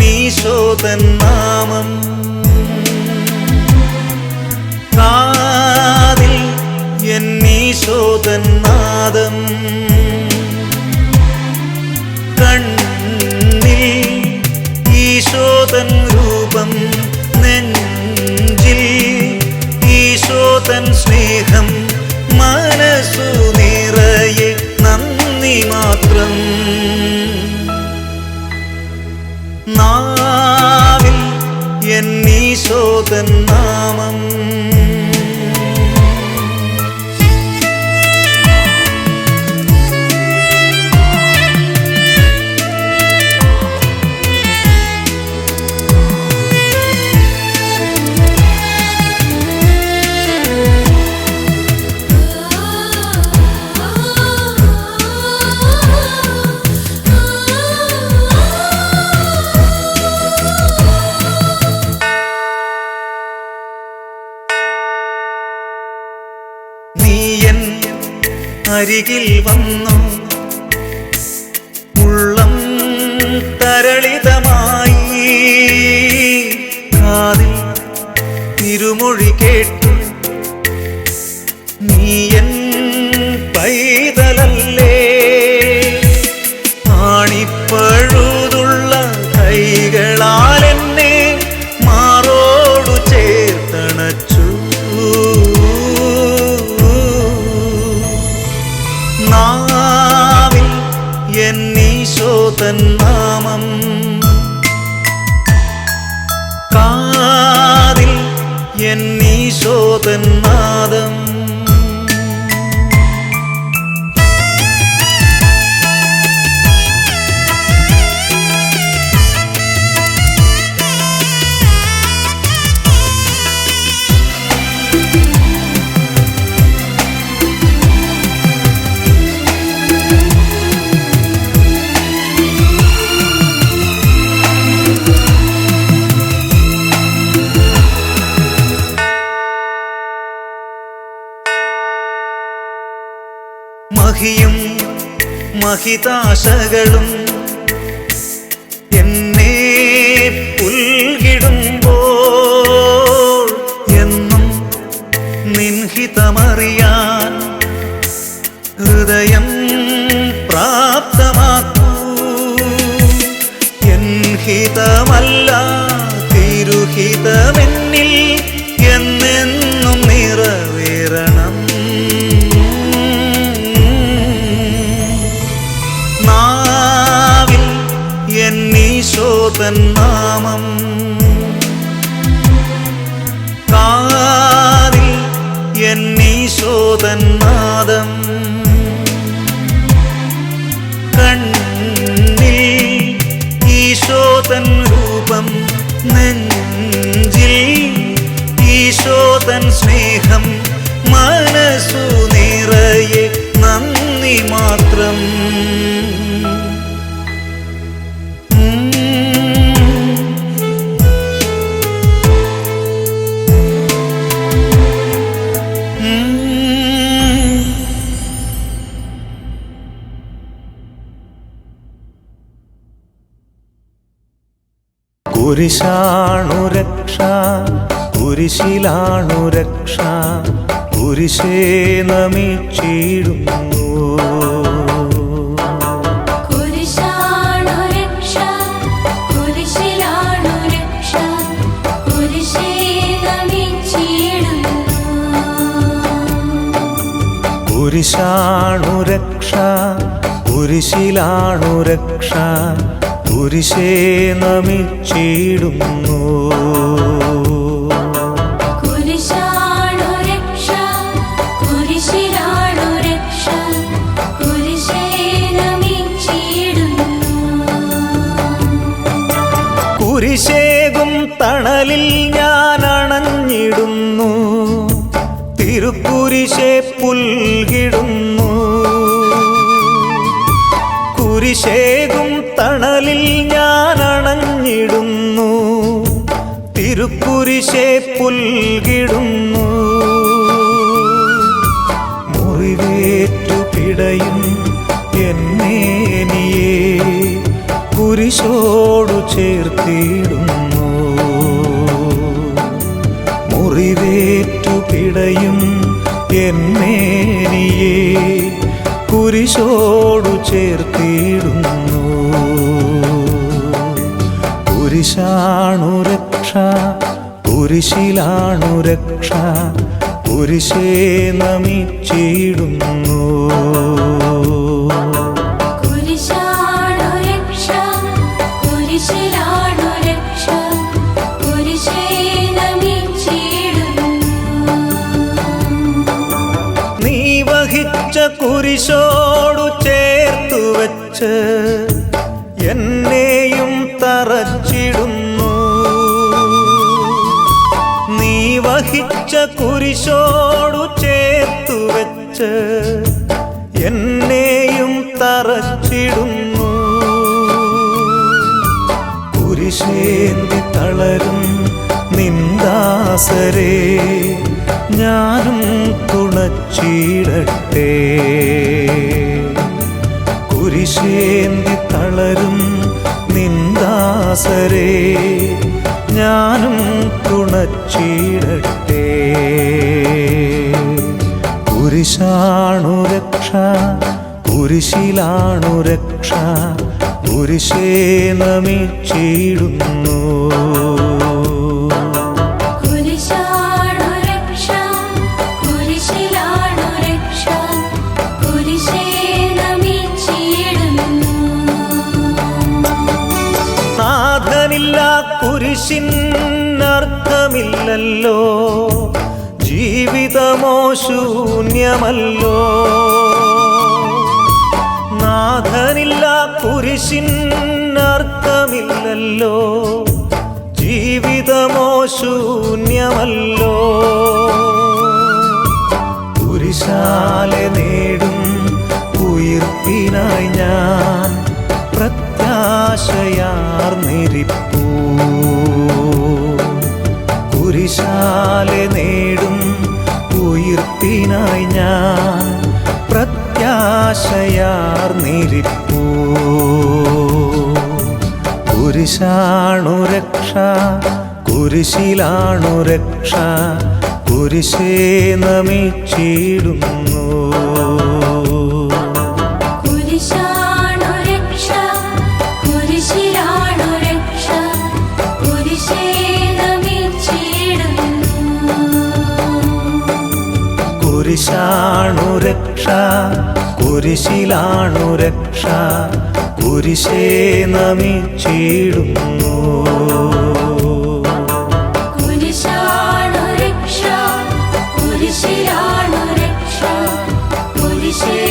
എന്നീശോതൻ നാമം. കാതിൽ എൻ നീശോതൻ നാദം. കണ്ണിൽ ഈശോതൻ രൂപം. നെഞ്ചിൽ ഈശോതൻ സ്നേഹം. മനസ്സു നിറയെ നന്ദി മാത്രം. എന്നീശോതൻ നാമം അരികിൽ വന്നു എന്നീശോതൻ നാമം. കാതിൽ എന്നീശോ നാദം. മഹിതാശകളും രൂപം നെഞ്ചിൽ ഈശോതൻ സ്നേഹം മനസ്സു നിറയെ നന്ദി മാത്രം. കുരിശാണു രക്ഷ കുരിശിലാണു രക്ഷ കുരിശേ നമിച്ചിടുന്നു. കുരിശാണു രക്ഷ കുരിശിലാണു രക്ഷ കുരിശേ നമിച്ചിടുന്നു. മുറിവേറ്റു പിടയും എന്നേനിയെ കുരിശോടു ചേർത്തിടുന്നു. മുറിവേറ്റു പിടയും എന്നേനിയെ കുരിശോടു ചേർത്തിടുന്നു. കുരിശാണു രക്ഷ കുരിശിലാണു രക്ഷ കുരിശേ നമിച്ചിടുന്നു ചീടുന്നു നീ വഹിച്ച കുരിശോടു ചേർത്തു വച്ച് എന്നെയും വഹിച്ച കുരിശോടു ചേർത്തു വെച്ച് എന്നെയും തറച്ചിടുന്നു. കുരിശേന്തി തളരും നിന്ദാസരേ ഞാനും തുണച്ചിടട്ടെ. കുരിശേന്തി തളരും നിന്ദാസരേ ഞാനും കുരിശാണു രക്ഷ കുരിശിലാണു രക്ഷ കുരിശേ ശൂന്യമല്ലോ നാഥനില്ല കുരിശിനർത്ഥമില്ലല്ലോ ജീവിതമോ ശൂന്യമല്ലോ. കുരിശാലെ നേടും ഉയർപ്പിനായി ഞാൻ പ്രത്യാശയാർന്നിരിപ്പൂ കുരിശാലെ നേടും ഉയിർപ്പിനായി പ്രത്യാശയാർന്നിരിപ്പൂ കുരിശാണു രക്ഷ കുരിശിലാണു രക്ഷ കുരിശേ നമിച്ചിടുന്നു. കുരിശാണു രക്ഷ കുരിശിലാണു രക്ഷ. കുരിശേ നമിച്ചിടുന്നു. കുരിശാണു രക്ഷ. കുരിശിലാണു രക്ഷ. കുരിശേ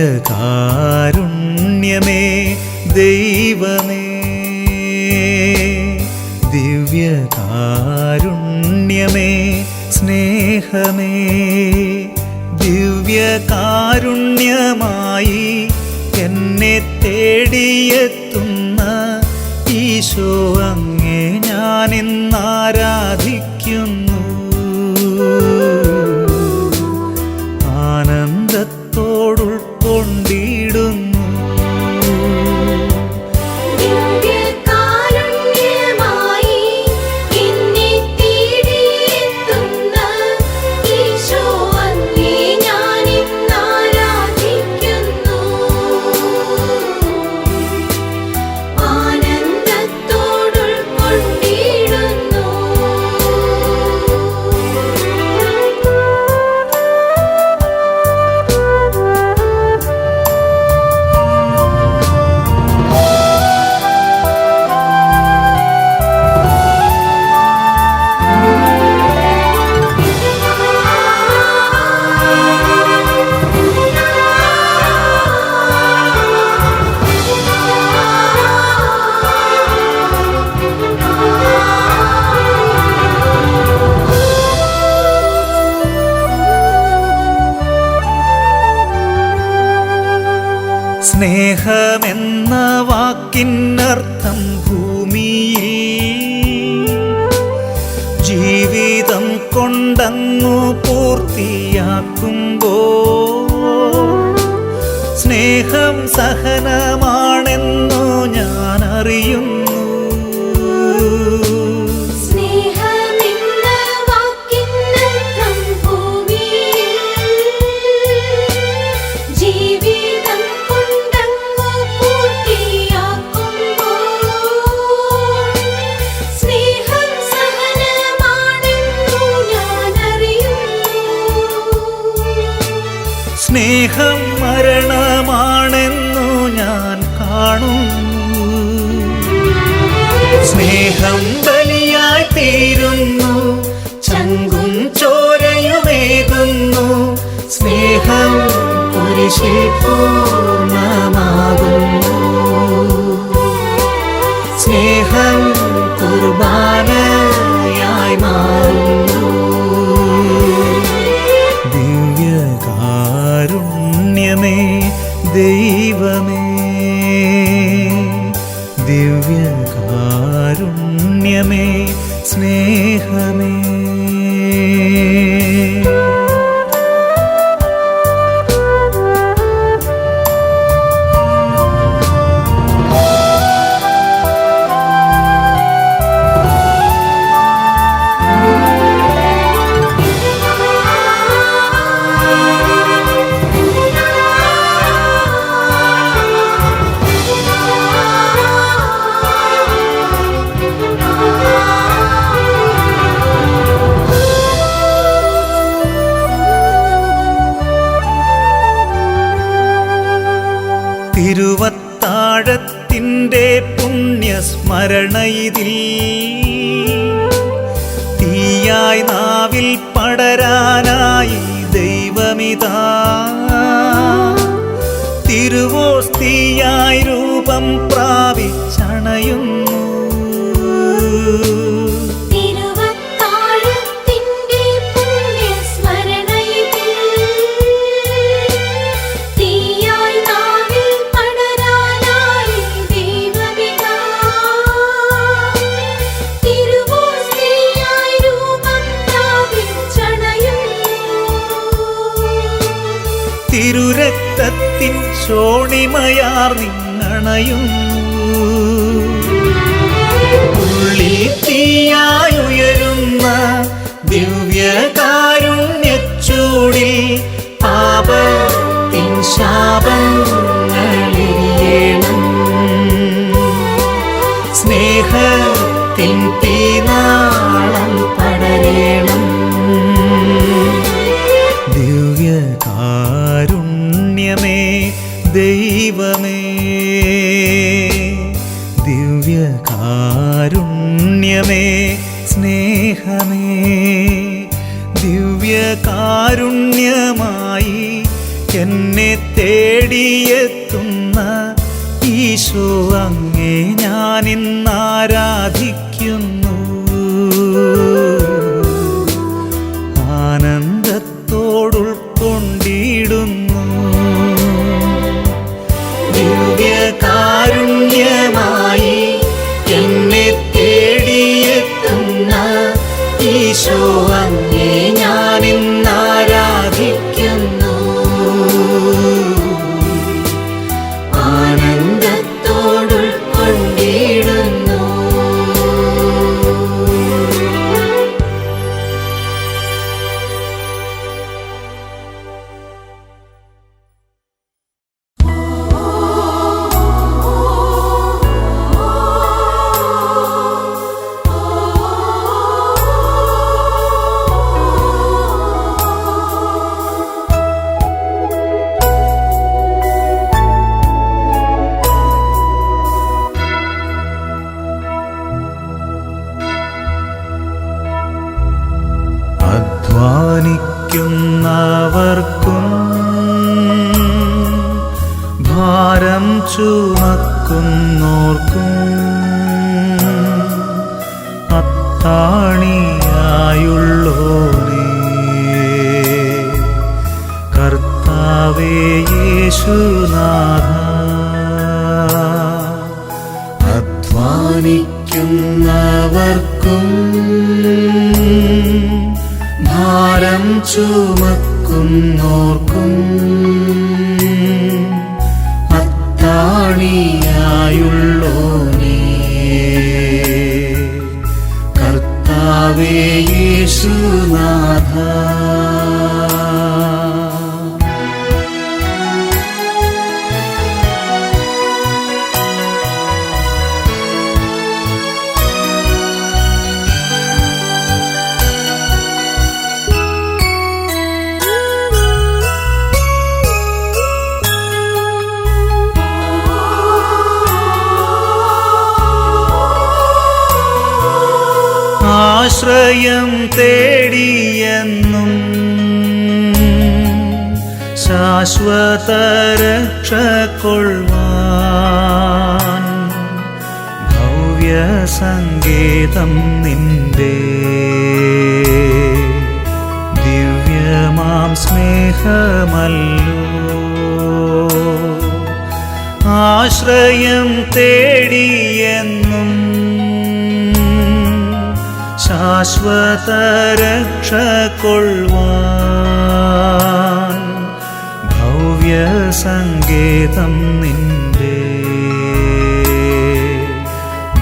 ദിവ്യകാരുണ്യമേ ദൈവമേ. ദിവ്യകാരുണ്യമേ സ്നേഹമേ. ദിവ്യകാരുണ്യമായി എന്നെ തേടിയെത്തുന്ന ഈശോ അങ്ങേ ഞാൻ ജീവിതം കൊണ്ടങ്ങു പൂർത്തിയാക്കുമ്പോ സ്നേഹം സഹനമാണെന്നു ഞാൻ അറിയുന്നു നിന്നു. സ്നേഹം കുരിശിൽ പൂർണമാകുന്നു ശോണിമയാർ നിങ്ങണയുന്നുയരുന്ന ഉള്ളിൽ തീയായുയരുന്ന ദിവ്യകാരുണ്യച്ചൂടിൽ പാപത്തിൻ ശാപം സ്നേഹമേ ദിവ്യകാരുണ്യമായി എന്നെ തേടിയെത്തുന്ന ഈശോ അങ്ങേ ഞാനിന്നാരാധിക്കുന്നു. അധ്വാനിക്കുന്നവർക്കും ഭാരം ചുമക്കുന്നോർക്കും അത്താണിയായുള്ളോനേ. കർത്താവേ യേശുനാഥ. ആശ്രയം തേടിയെന്നും ശാശ്വത രക്ഷ കൊള്ളുവാൻ നിന്റെ ദിവ്യമാം സ്നേഹമല്ലോ. ആശ്രയം തേടിയെന്നും ശാശ്വത രക്ഷ കൊള്ളുവാൻ നിന്റെ.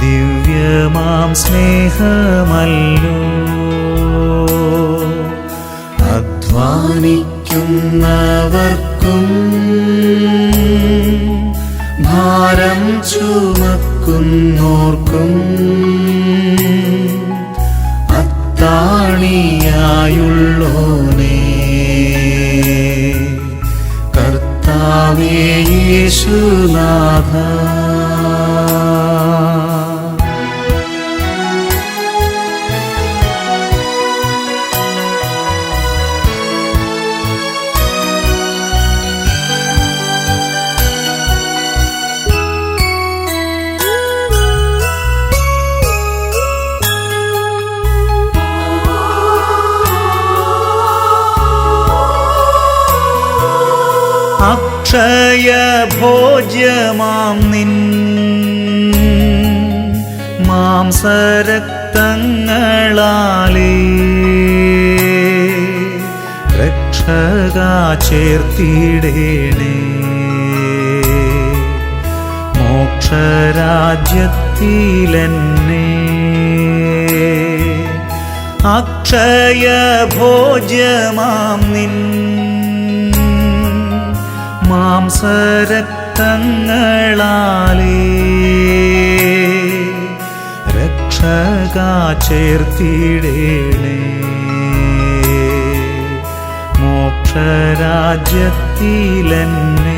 ദിവ്യമാം സ്നേഹമല്ലോ. അക്ഷയ ഭോജ്യമാം നിൻ മാംസരക്തങ്ങളാലേ. രക്ഷക ചേർത്തിടേണേ. മോക്ഷരാജ്യത്തിലെന്നെ. അക്ഷയ ഭോജ്യമാം നിൻ മാംസരക്തങ്ങളാലേ. രക്ഷക ചേർത്തിടേണേ. മോക്ഷരാജ്യത്തിലെന്നെ.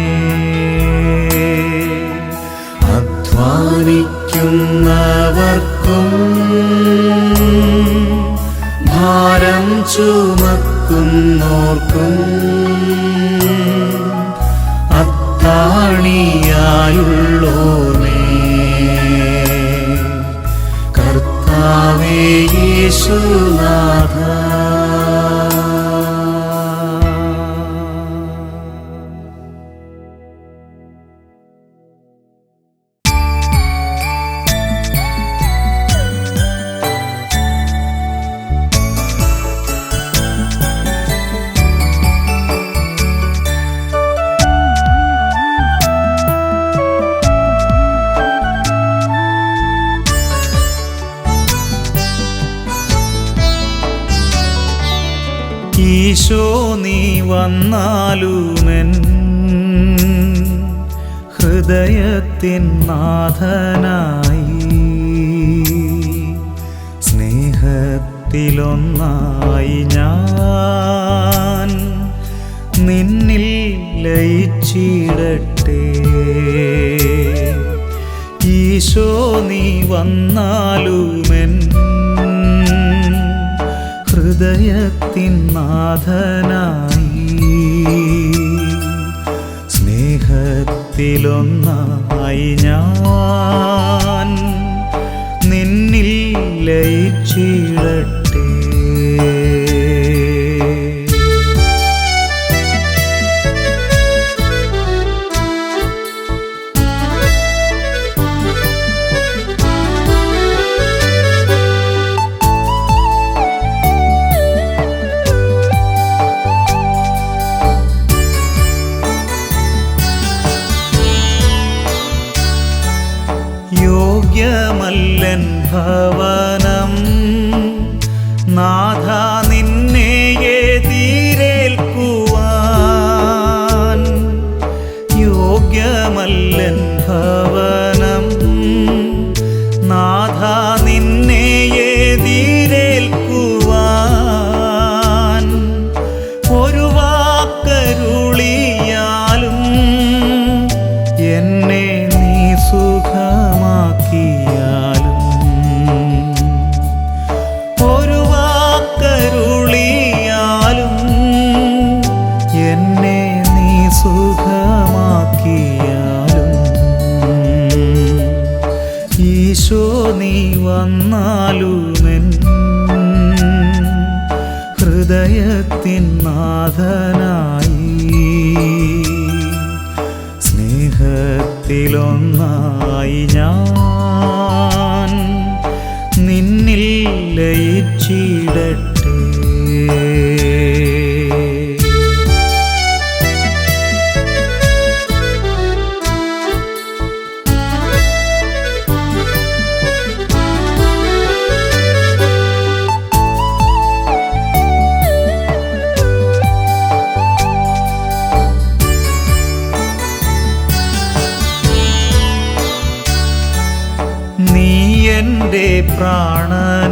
ഈശോ നീ വന്നാലുമെൻ. ഹൃദയത്തിൻ നാഥനായി. സ്നേഹത്തിലൊന്നായി ഞാൻ നിന്നിൽ ലയിച്ചിടട്ടെ. ഈശോ നീ വന്നാലുമെൻ. ഹൃദയത്തിൻ നാഥനായി. സ്നേഹത്തിലൊന്നായി ഞാൻ നിന്നിൽ ലയിച്ചിടട്ടെ.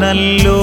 പ്രാണനല്ലോ